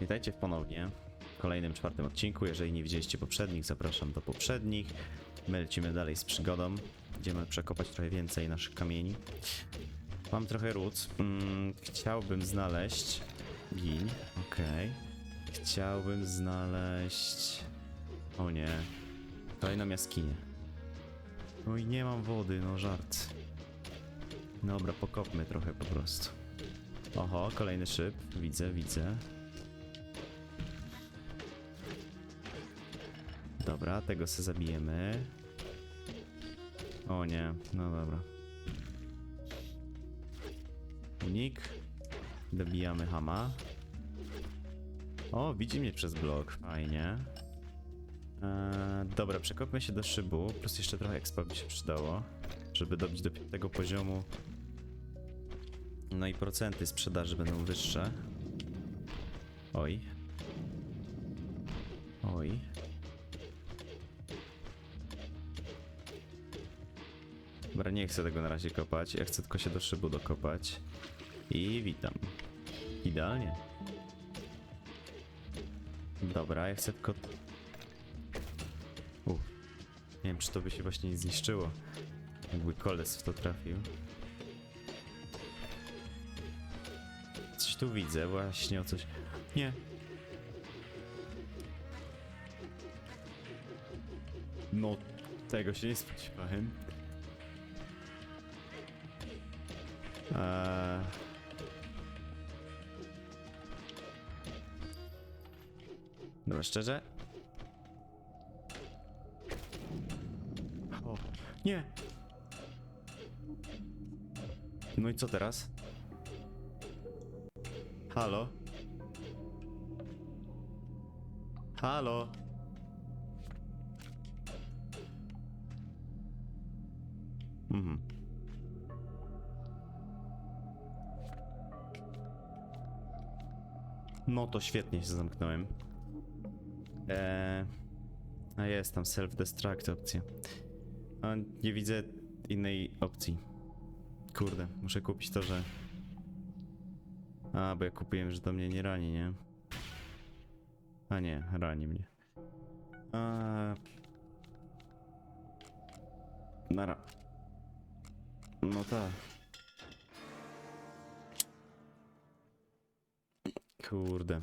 Witajcie ponownie w kolejnym czwartym odcinku. Jeżeli nie widzieliście poprzednich, zapraszam do poprzednich. My lecimy dalej z przygodą. Będziemy przekopać trochę więcej naszych kamieni. Mam trochę ród. Mm, chciałbym znaleźć... Gin, okej. Chciałbym znaleźć... O nie. Kolejną jaskinię. Oj, nie mam wody, no żart. Dobra, pokopmy trochę po prostu. Oho, kolejny szyb. Widzę, widzę. Dobra, tego se zabijemy. O nie, no dobra. Unik. Dobijamy hama. O, widzi mnie przez blok, fajnie. Eee, dobra, przekopmy się do szybu, plus jeszcze trochę expa by się przydało, żeby dobić do piątego poziomu. No i procenty sprzedaży będą wyższe. Oj. Oj. Dobra, nie chcę tego na razie kopać. Ja chcę tylko się do szybu dokopać. I witam. Idealnie. Dobra, ja chcę tylko... U. Nie wiem, czy to by się właśnie nie zniszczyło. Jakby koles w to trafił. Coś tu widzę, właśnie o coś... Nie. No, tego się nie spodziewałem. Eee... Dobra, szczerze? O, nie! No i co teraz? Halo? Halo? Mhm. No to świetnie się zamknąłem. Eee, a jest tam self-destruct opcja. A nie widzę innej opcji. Kurde, muszę kupić to, że... A, bo ja kupiłem, że to mnie nie rani, nie? A nie, rani mnie. A... Nara. No tak. Kurde.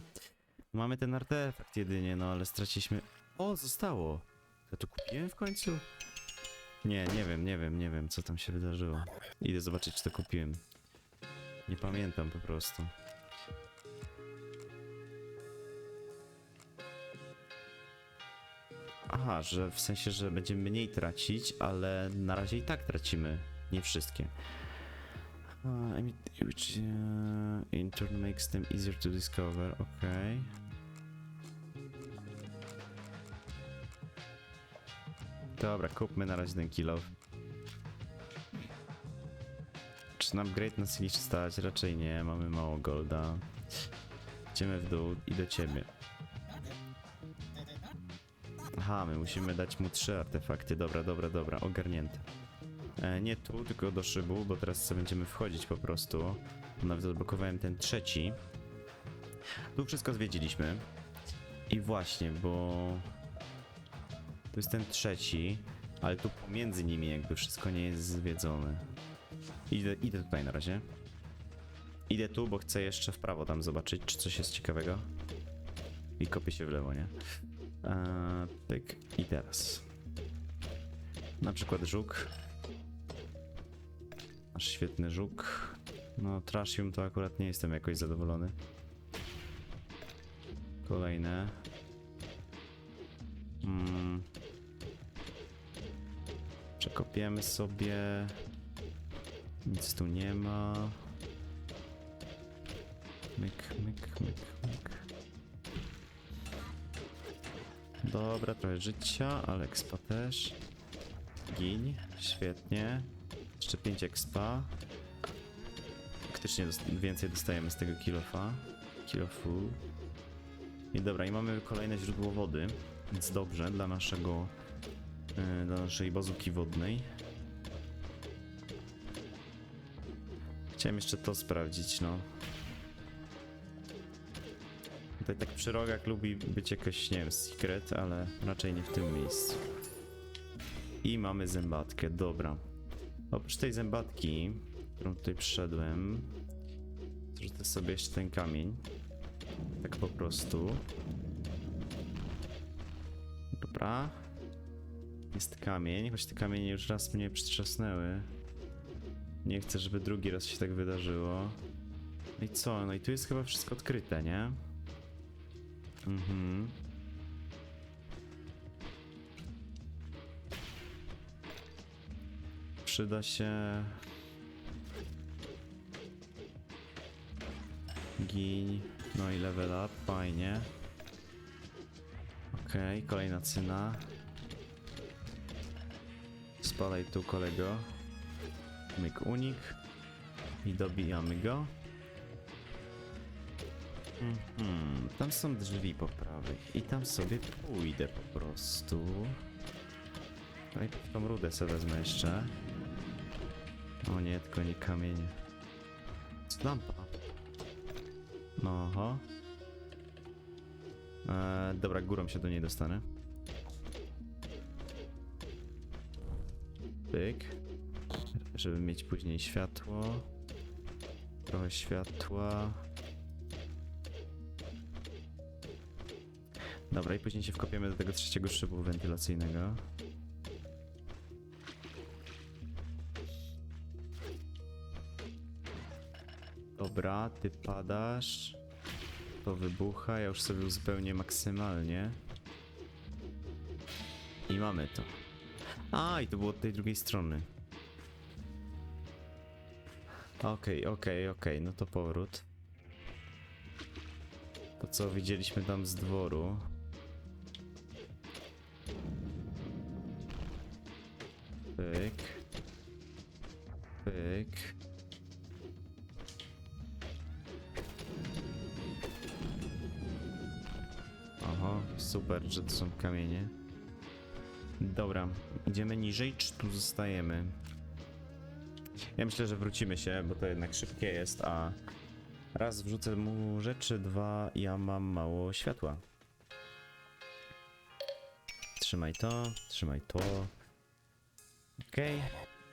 Mamy ten artefakt jedynie, no ale straciliśmy... O, zostało! Ja to kupiłem w końcu? Nie, nie wiem, nie wiem, nie wiem, co tam się wydarzyło. Idę zobaczyć, czy to kupiłem. Nie pamiętam po prostu. Aha, że w sensie, że będziemy mniej tracić, ale na razie i tak tracimy. Nie wszystkie. Uh, emit- which uh, in turn makes them easier to discover. Okay. Dobra, kupmy na razie ten kilo. Czy nam upgrade nas liczy stać? Raczej nie, mamy mało golda. Idziemy w dół i do ciebie. Aha, my musimy dać mu trzy artefakty. Dobra, dobra, dobra, ogarnięte. E, nie tu, tylko do szybu, bo teraz sobie będziemy wchodzić po prostu. Nawet odblokowałem ten trzeci. Tu wszystko zwiedziliśmy. I właśnie, bo... Tu jest ten trzeci, ale tu pomiędzy nimi jakby wszystko nie jest zwiedzone. Idę, idę tutaj na razie. Idę tu, bo chcę jeszcze w prawo tam zobaczyć, czy coś jest ciekawego. I kopię się w lewo, nie? Eee. I teraz. Na przykład żuk. Masz świetny żuk. No, Trashium to akurat nie jestem jakoś zadowolony. Kolejne. Mm. Przekopiemy sobie. Nic tu nie ma. Myk, myk, myk, myk. Dobra, trochę życia, ale expa też. Gin, świetnie. Jeszcze 5 expa. Faktycznie dost więcej dostajemy z tego kilofa. Kilofu. I dobra, i mamy kolejne źródło wody, więc dobrze dla naszego, yy, dla naszej bazuki wodnej. Chciałem jeszcze to sprawdzić, no. Tutaj tak przy rogach lubi być jakoś, nie wiem, secret, ale raczej nie w tym miejscu. I mamy zębatkę, dobra. Oprócz tej zębatki, którą tutaj przyszedłem, zrzucę sobie jeszcze ten kamień. Tak po prostu. Dobra. Jest kamień, choć te kamienie już raz mnie przytrzasnęły. Nie chcę, żeby drugi raz się tak wydarzyło. No i co? No i tu jest chyba wszystko odkryte, nie? Mhm. Przyda się... Gin. No i level up, fajnie. Okej, kolejna cyna. Spadaj tu kolego. Myk unik. I dobijamy go. Mhm, tam są drzwi po prawej. I tam sobie pójdę po prostu. Najpierw tą rudę sobie wezmę jeszcze. O nie, tylko nie kamień. Z lampa. No, Oho. Eee, dobra, górą się do niej dostanę. Pyk. Żeby mieć później światło. Trochę światła. Dobra, i później się wkopiemy do tego trzeciego szybu wentylacyjnego. Dobra, ty padasz. To wybucha, ja już sobie uzupełnię maksymalnie. I mamy to. A, i to było od tej drugiej strony. Okej, okej, okej, no to powrót. To co widzieliśmy tam z dworu. Pyk. Pyk. Super, że to są kamienie. Dobra, idziemy niżej, czy tu zostajemy? Ja myślę, że wrócimy się, bo to jednak szybkie jest, a raz wrzucę mu rzeczy, dwa ja mam mało światła. Trzymaj to, trzymaj to. Okej,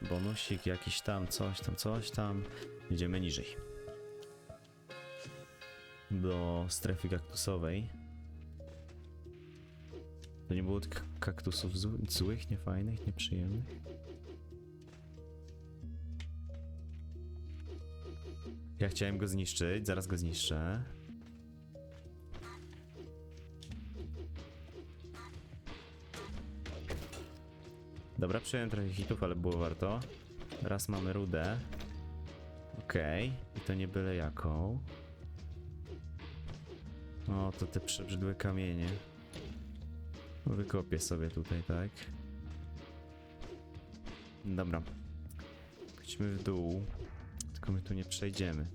bonusik jakiś tam, coś tam, coś tam. Idziemy niżej. Do strefy kaktusowej. To nie było tych kaktusów zł- złych, niefajnych, nieprzyjemnych? Ja chciałem go zniszczyć, zaraz go zniszczę. Dobra, przyjąłem trochę hitów, ale było warto. Raz mamy rudę. Okej, i to nie byle jaką. O, to te przebrzydłe kamienie. Wykopię sobie tutaj, tak. Dobra. Chodźmy w dół. Tylko my tu nie przejdziemy.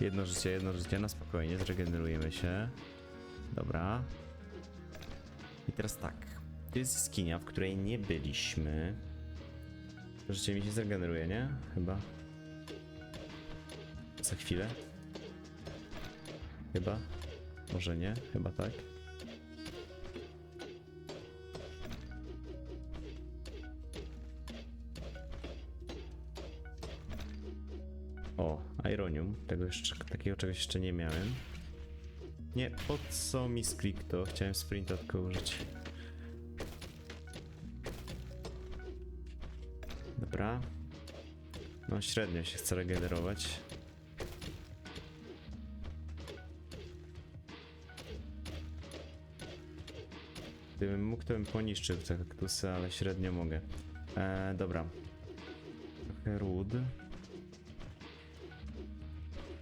Jedno życie, jedno życie, na spokojnie, zregenerujemy się. Dobra. I teraz tak. To jest jaskinia, w której nie byliśmy. Życie mi się zregeneruje, nie? Chyba. Za chwilę. Chyba. Może nie, chyba tak. O, Ironium. Tego jeszcze, takiego czegoś jeszcze nie miałem. Nie, po co mi sklik to? Chciałem sprinta tylko użyć. Dobra. No średnio się chce regenerować. Gdybym mógł, to bym poniszczył te kaktusy, ale średnio mogę. E, dobra. Trochę ród.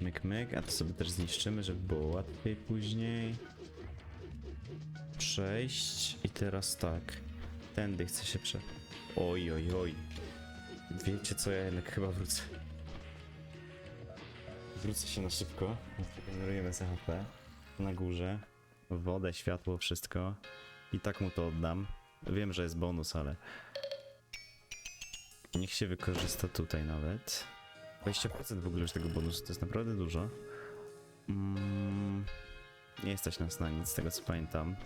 Myk, myk, a to sobie też zniszczymy, żeby było łatwiej później. Przejść i teraz tak. Tędy chcę się prze... Oj, oj, oj. Wiecie co, ja jednak chyba wrócę. Wrócę się na szybko. Generujemy CHP. Na górze. Wodę, światło, wszystko. I tak mu to oddam. Wiem, że jest bonus, ale... Niech się wykorzysta tutaj nawet. 20% w ogóle już tego bonusu, to jest naprawdę dużo. Mm, nie stać nas na nic, z tego co pamiętam.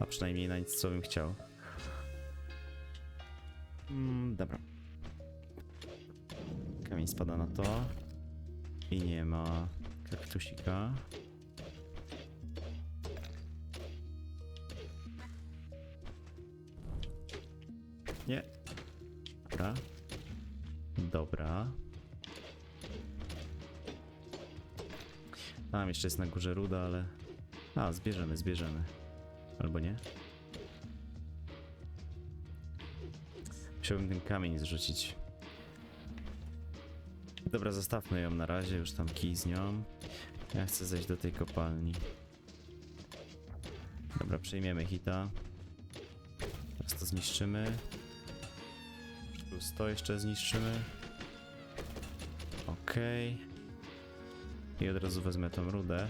A przynajmniej na nic, co bym chciał. Mm, dobra. Kamień spada na to. I nie ma kaktusika. Nie. Dobra. Dobra. Tam jeszcze jest na górze ruda, ale... A, zbierzemy, zbierzemy. Albo nie? Musiałbym ten kamień zrzucić. Dobra, zostawmy ją na razie, już tam kij z nią. Ja chcę zejść do tej kopalni. Dobra, przejmiemy hita. Teraz to zniszczymy. Plus to jeszcze zniszczymy. Okej. I od razu wezmę tą rudę.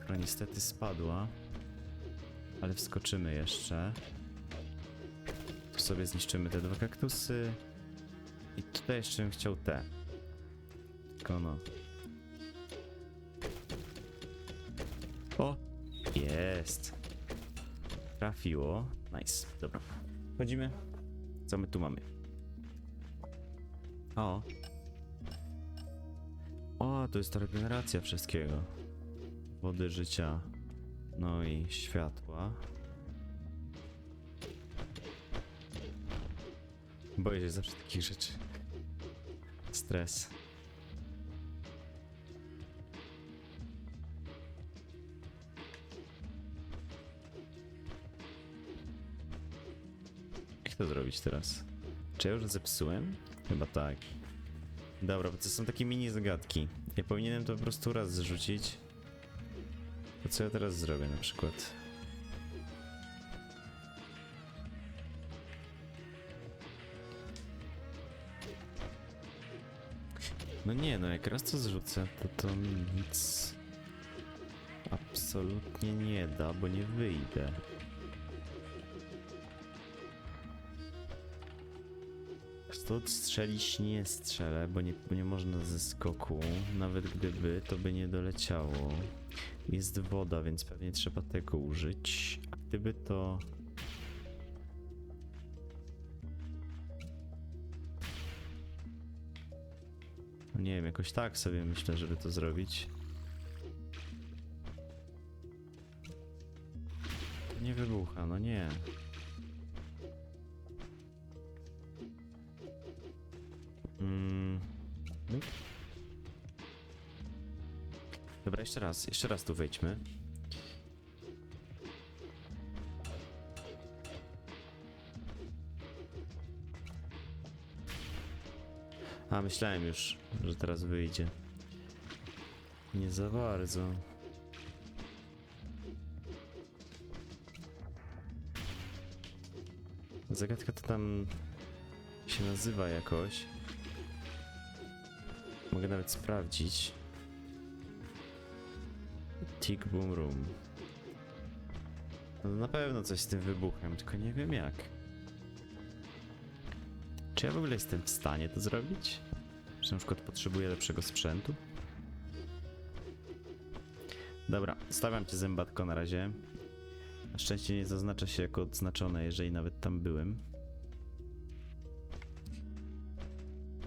Która niestety spadła. Ale wskoczymy jeszcze. Tu sobie zniszczymy te dwa kaktusy. I tutaj jeszcze bym chciał te. Tylko no. O! Jest! Trafiło. Nice. Dobra. Wchodzimy. Co my tu mamy? O! O, to jest regeneracja wszystkiego. Wody życia. No i światła. Boję się zawsze takich rzeczy. Stres. Zrobić teraz? Czy ja już zepsułem? Chyba tak. Dobra, bo to są takie mini zagadki. Ja powinienem to po prostu raz zrzucić. To co ja teraz zrobię na przykład? No nie, no jak raz to zrzucę, to to nic absolutnie nie da, bo nie wyjdę. Stąd strzelić nie strzelę, bo nie, nie można ze skoku. Nawet gdyby, to by nie doleciało. Jest woda, więc pewnie trzeba tego użyć. A gdyby to... No nie wiem, jakoś tak sobie myślę, żeby to zrobić. Nie wybucha, no nie. Mm. myk. Dobra, jeszcze raz, jeszcze raz tu wejdźmy. A, myślałem już, że teraz wyjdzie. Nie za bardzo. Zagadka to tam się nazywa jakoś. Mogę nawet sprawdzić. Tick Boom Room. No na pewno coś z tym wybuchem, tylko nie wiem jak. Czy ja w ogóle jestem w stanie to zrobić? Czy na przykład potrzebuję lepszego sprzętu? Dobra, stawiam cię zębatko na razie. Na szczęście nie zaznacza się jako odznaczone, jeżeli nawet tam byłem.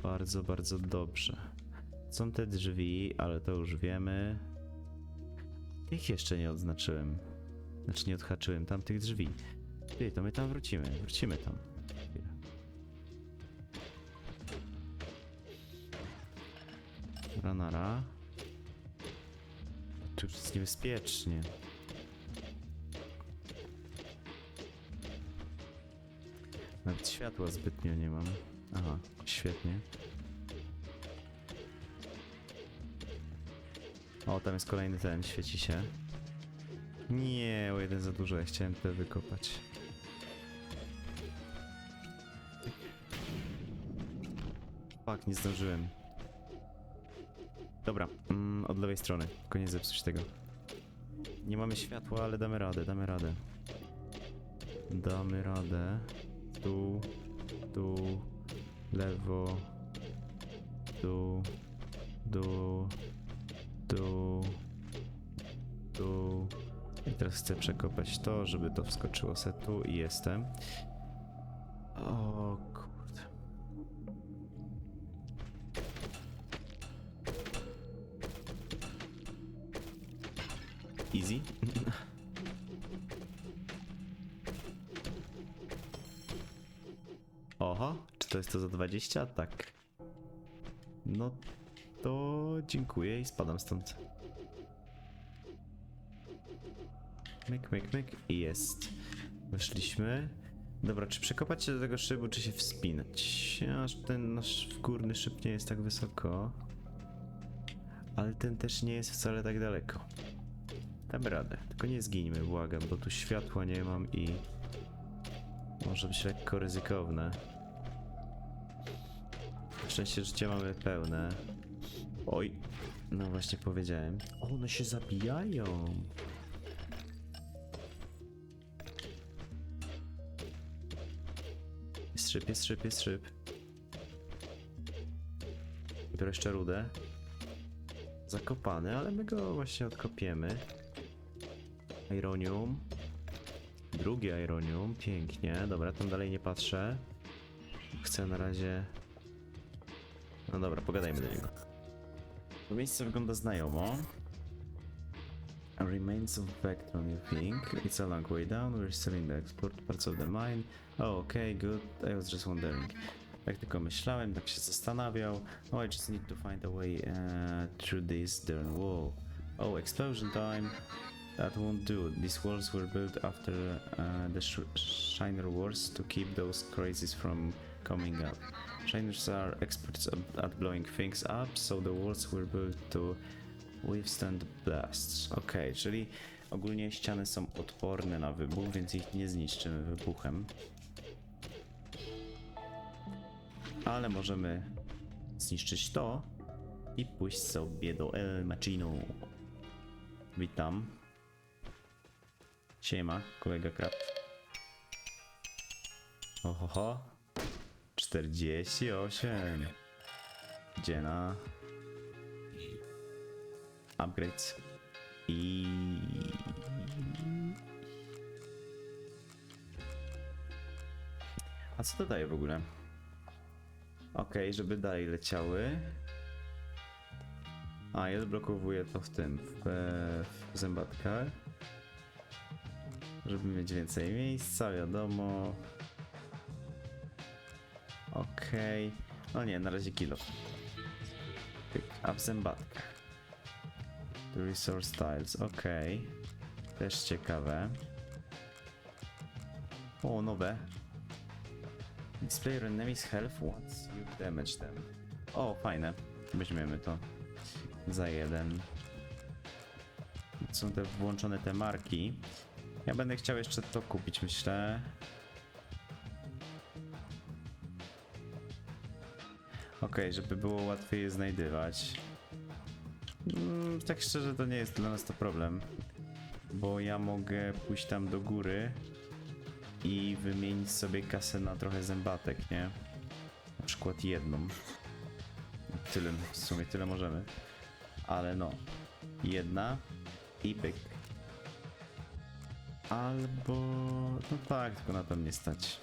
Bardzo, bardzo dobrze. Są te drzwi, ale to już wiemy. Ich jeszcze nie odznaczyłem. Znaczy nie odhaczyłem tamtych drzwi. Ty, to my tam wrócimy. Wrócimy tam. Chwilę. Dobra, nara. Tu już jest niebezpiecznie. Nawet światła zbytnio nie mam. Aha, świetnie. O, tam jest kolejny ten, świeci się. Nie, o jeden za dużo, ja chciałem te wykopać. Fuck, nie zdążyłem. Dobra, mm, od lewej strony, tylko nie zepsuć tego. Nie mamy światła, ale damy radę, damy radę. Damy radę. Tu, tu, lewo, dół, dół, dół, dół. I teraz chcę przekopać to, żeby to wskoczyło se tu i jestem. O kurde. Easy? Oho, czy to jest to za 20? Tak. No dziękuję i spadam stąd. Myk, myk, myk i jest. Weszliśmy. Dobra, czy przekopać się do tego szybu, czy się wspinać? Aż ten nasz górny szyb nie jest tak wysoko. Ale ten też nie jest wcale tak daleko. Damy radę, tylko nie zgińmy, błagam, bo tu światła nie mam i może być lekko ryzykowne. Szczęście życia mamy pełne. Oj, no właśnie powiedziałem. O, one się zabijają. Jest szyb, jest szyb, jest szyb. Dopiero jeszcze rudę. Zakopany, ale my go właśnie odkopiemy. Ironium. Drugie Ironium, pięknie. Dobra, tam dalej nie patrzę. Chcę na razie... No dobra, pogadajmy do niego. To miejsce wygląda znajomo. Remains of Vectron, you think? It's a long way down, we're still in the export parts of the mine. Oh, okay, good, I was just wondering. Tak tylko myślałem, tak się zastanawiał. Oh, I just need to find a way uh, through this darn wall. Oh, explosion time. That won't do. These walls were built after uh, the sh Shiner Wars to keep those crazies from coming up. Shiners are experts at- blowing things up, so the walls were built to withstand blasts. Okej, czyli ogólnie ściany są odporne na wybuch, więc ich nie zniszczymy wybuchem. Ale możemy zniszczyć to i pójść sobie do El Machino. Witam. Siema, kolega krab. Ohoho. 48. Gdzie na upgrades i a co to daje w ogóle? Okej, żeby dalej leciały. A, ja odblokowuję to w tym, w, w zębatkach. Żeby mieć więcej miejsca, wiadomo. Okej. No nie, na razie kilo. A w zębatkach. Resource tiles, okej. Też ciekawe. O, nowe. Display your enemy's health once you damage them. O, fajne. Weźmiemy to. Za jeden. Są te włączone te marki. Ja będę chciał jeszcze to kupić, myślę. Okej, żeby było łatwiej je znajdywać. Mm, tak szczerze to nie jest dla nas to problem. Bo ja mogę pójść tam do góry i wymienić sobie kasę na trochę zębatek, nie? Na przykład jedną. Tyle, w sumie tyle możemy. Ale no. Jedna i pyk. Albo... No tak, tylko na to mnie stać.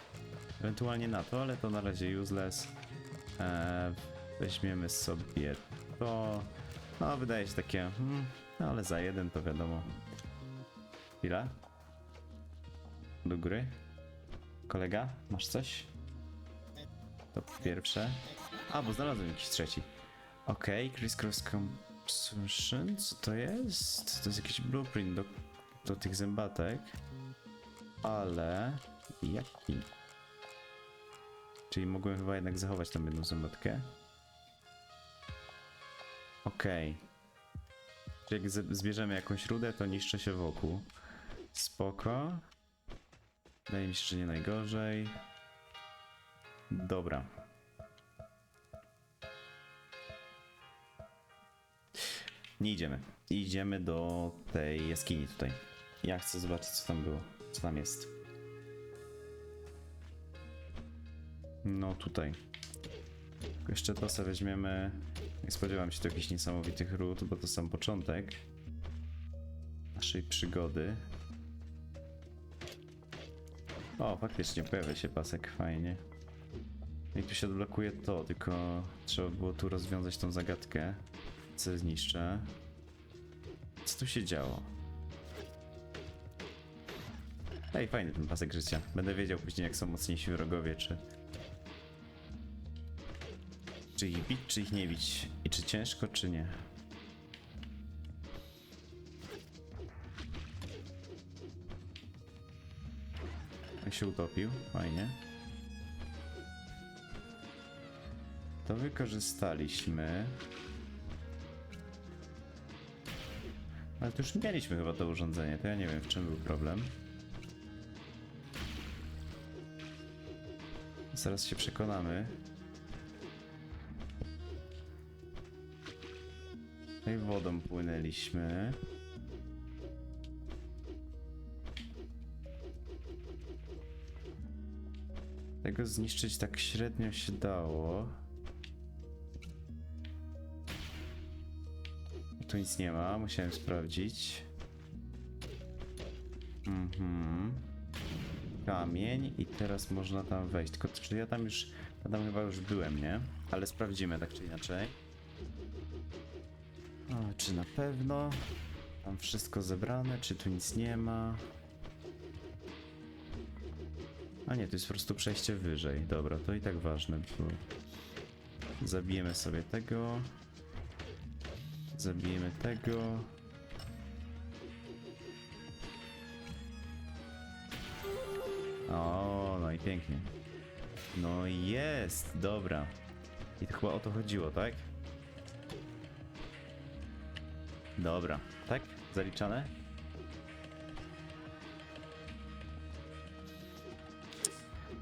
Ewentualnie na to, ale to na razie useless. Eee, weźmiemy sobie to. No, wydaje się takie... Hmm, no, ale za jeden to wiadomo. Chwila. Do góry. Kolega, masz coś? To pierwsze. A, bo znalazłem jakiś trzeci. Okej, okay, Crisscross Compression, co to jest? To jest jakiś blueprint do, do tych zębatek. Ale... Jaki? Czyli mogłem chyba jednak zachować tam jedną zębatkę. Okej. Czyli jak zbierzemy jakąś rudę, to niszczy się wokół. Spoko. Wydaje mi się, że nie najgorzej. Dobra. Nie idziemy. Idziemy do tej jaskini tutaj. Ja chcę zobaczyć, co tam było. Co tam jest. No tutaj. Jeszcze to sobie weźmiemy. Nie spodziewam się tu jakichś niesamowitych ród, bo to sam początek naszej przygody. O, faktycznie pojawia się pasek, fajnie. I tu się odblokuje to, tylko trzeba było tu rozwiązać tą zagadkę. Co zniszczę. Co tu się działo? Ej, fajny ten pasek życia. Będę wiedział później, jak są mocniejsi wrogowie, czy... Czy ich bić, czy ich nie bić. I czy ciężko, czy nie. Jak się utopił, fajnie. To wykorzystaliśmy. Ale to już mieliśmy chyba to urządzenie, to ja nie wiem w czym był problem. Zaraz się przekonamy. Wodą płynęliśmy. Tego zniszczyć tak średnio się dało. Tu nic nie ma, musiałem sprawdzić. Mhm. Kamień i teraz można tam wejść. Tylko czy ja tam już, ja tam chyba już byłem, nie? Ale sprawdzimy tak czy inaczej. O, czy na pewno? Tam wszystko zebrane, czy tu nic nie ma? A nie, to jest po prostu przejście wyżej. Dobra, to i tak ważne. Bo... Zabijemy sobie tego. Zabijemy tego. O, no i pięknie. No jest, dobra. I to chyba o to chodziło, tak? Dobra, tak? Zaliczane?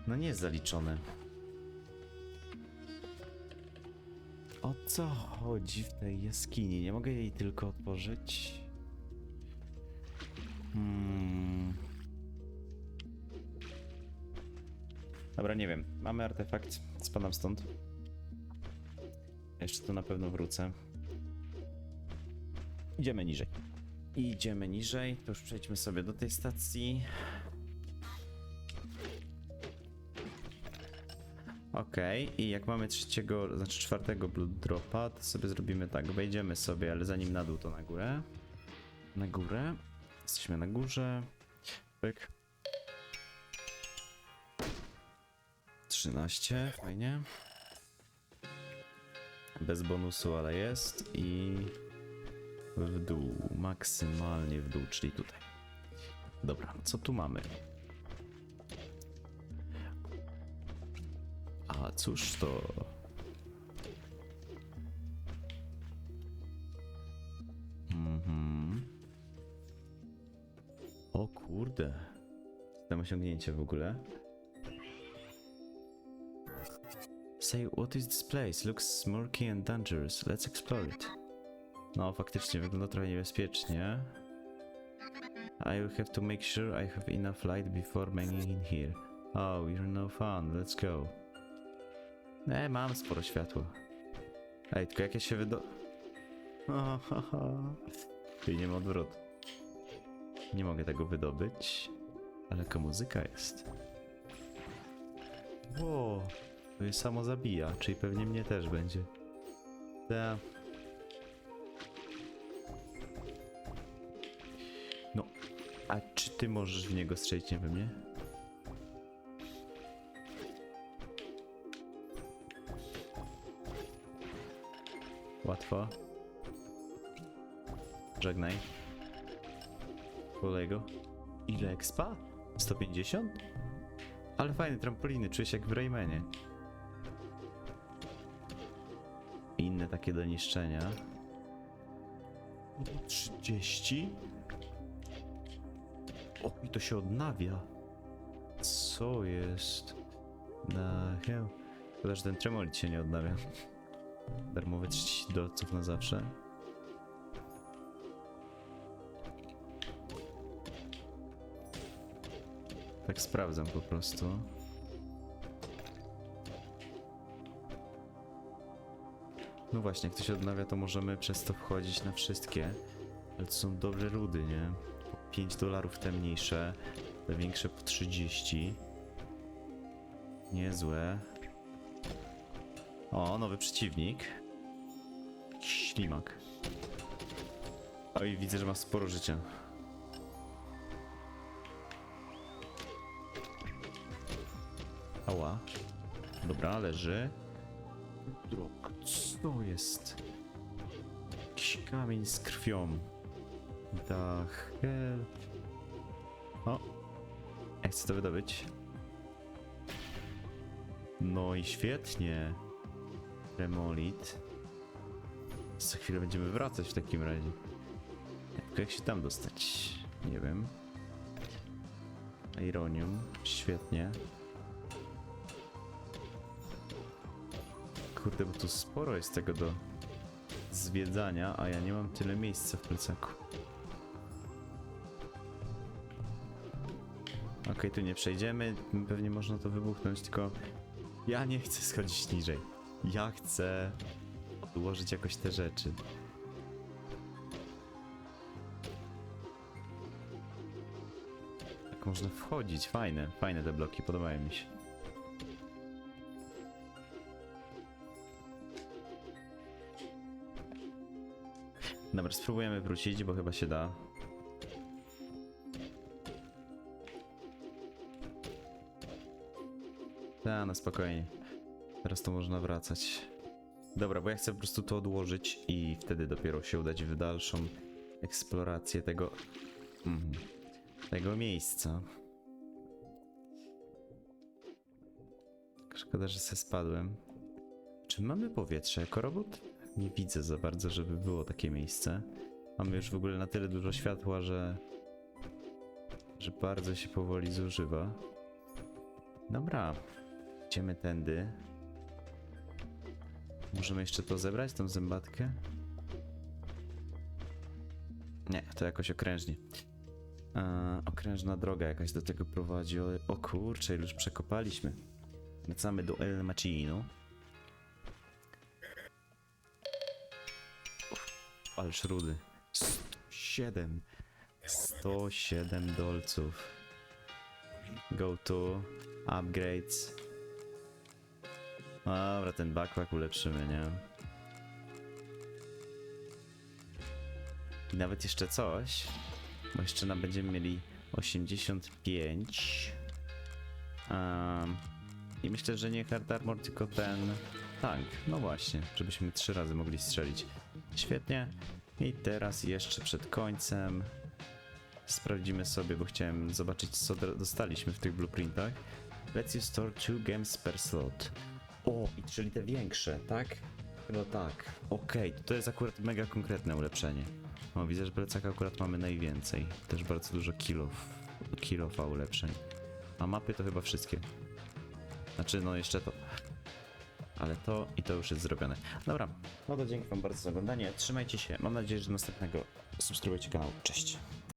No nie jest zaliczone. O co chodzi w tej jaskini? Nie mogę jej tylko otworzyć. Hmm. Dobra, nie wiem. Mamy artefakt. Spadam stąd. Jeszcze tu na pewno wrócę. Idziemy niżej. Idziemy niżej. To już przejdźmy sobie do tej stacji. Okej, i jak mamy trzeciego, znaczy czwartego blood dropa, to sobie zrobimy tak, wejdziemy sobie, ale zanim na dół to na górę. Na górę. Jesteśmy na górze. Pyk. 13, fajnie. Bez bonusu, ale jest i w dół, maksymalnie w dół, czyli tutaj. Dobra, co tu mamy? A cóż to? Mhm. O kurde. Tam osiągnięcie w ogóle. Say, what is this place? Looks smoky and dangerous. Let's explore it. No, faktycznie wygląda trochę niebezpiecznie. I will have to make sure I have enough light before making in here. Oh, you're no fun. Let's go. E, mam sporo światła. Ej, tylko jak ja się wydo... I nie ma odwrotu. Nie mogę tego wydobyć. Ale jaka muzyka jest. Ło, to jest samo zabija, czyli pewnie mnie też będzie. Ta. Ty możesz w niego strzelić, nie we mnie? Łatwo. Żegnaj. Kolego. Ile expa? 150? Ale fajne trampoliny, czuję się jak w Raymanie. Inne takie do niszczenia. 30? O, i to się odnawia. Co jest? Na chył. Szkoda, że ten tremolit się nie odnawia. Darmowe 30 dolców na zawsze. Tak sprawdzam po prostu. No właśnie, jak to się odnawia, to możemy przez to wchodzić na wszystkie. Ale to są dobre rudy, nie? Po 5 dolarów te mniejsze, te większe po 30. Niezłe. O, nowy przeciwnik. Ślimak. Oj, widzę, że ma sporo życia. Ała. Dobra, leży. Co jest? Jakiś kamień z krwią. Da hell. O. Ja chcę to wydobyć. No i świetnie. Remolit. Za chwilę będziemy wracać w takim razie. Tylko jak się tam dostać? Nie wiem. Ironium. Świetnie. Kurde, bo tu sporo jest tego do zwiedzania, a ja nie mam tyle miejsca w plecaku. Okej, tu nie przejdziemy, pewnie można to wybuchnąć, tylko ja nie chcę schodzić niżej. Ja chcę odłożyć jakoś te rzeczy. Jak można wchodzić, fajne, fajne te bloki, podobają mi się. Dobra, spróbujemy wrócić, bo chyba się da. Ta, no spokojnie. Teraz to można wracać. Dobra, bo ja chcę po prostu to odłożyć i wtedy dopiero się udać w dalszą eksplorację tego... Mhm, tego miejsca. Szkoda, że se spadłem. Czy mamy powietrze jako robot? Nie widzę za bardzo, żeby było takie miejsce. Mamy już w ogóle na tyle dużo światła, że... że bardzo się powoli zużywa. Dobra. Idziemy tędy. Możemy jeszcze to zebrać, tą zębatkę? Nie, to jakoś okrężnie. A, okrężna droga jakaś do tego prowadzi. O, o już przekopaliśmy. Wracamy do El Macino. Ależ rudy. 107. 107 dolców. Go to. Upgrades. Dobra, ten backpack ulepszymy, nie? I nawet jeszcze coś. Bo jeszcze nam będziemy mieli 85. Um, I myślę, że nie hard armor, tylko ten tank. No właśnie, żebyśmy trzy razy mogli strzelić. Świetnie. I teraz jeszcze przed końcem sprawdzimy sobie, bo chciałem zobaczyć co do- dostaliśmy w tych blueprintach. Let's you store two games per slot. O, i czyli te większe, tak? Chyba tak. Okej, to jest akurat mega konkretne ulepszenie. O, widzę, że plecaka akurat mamy najwięcej. Też bardzo dużo kilów, kilofa ulepszeń. A mapy to chyba wszystkie. Znaczy, no jeszcze to. Ale to i to już jest zrobione. Dobra, no to dzięki wam bardzo za oglądanie. Trzymajcie się. Mam nadzieję, że do następnego subskrybujcie kanał. Cześć.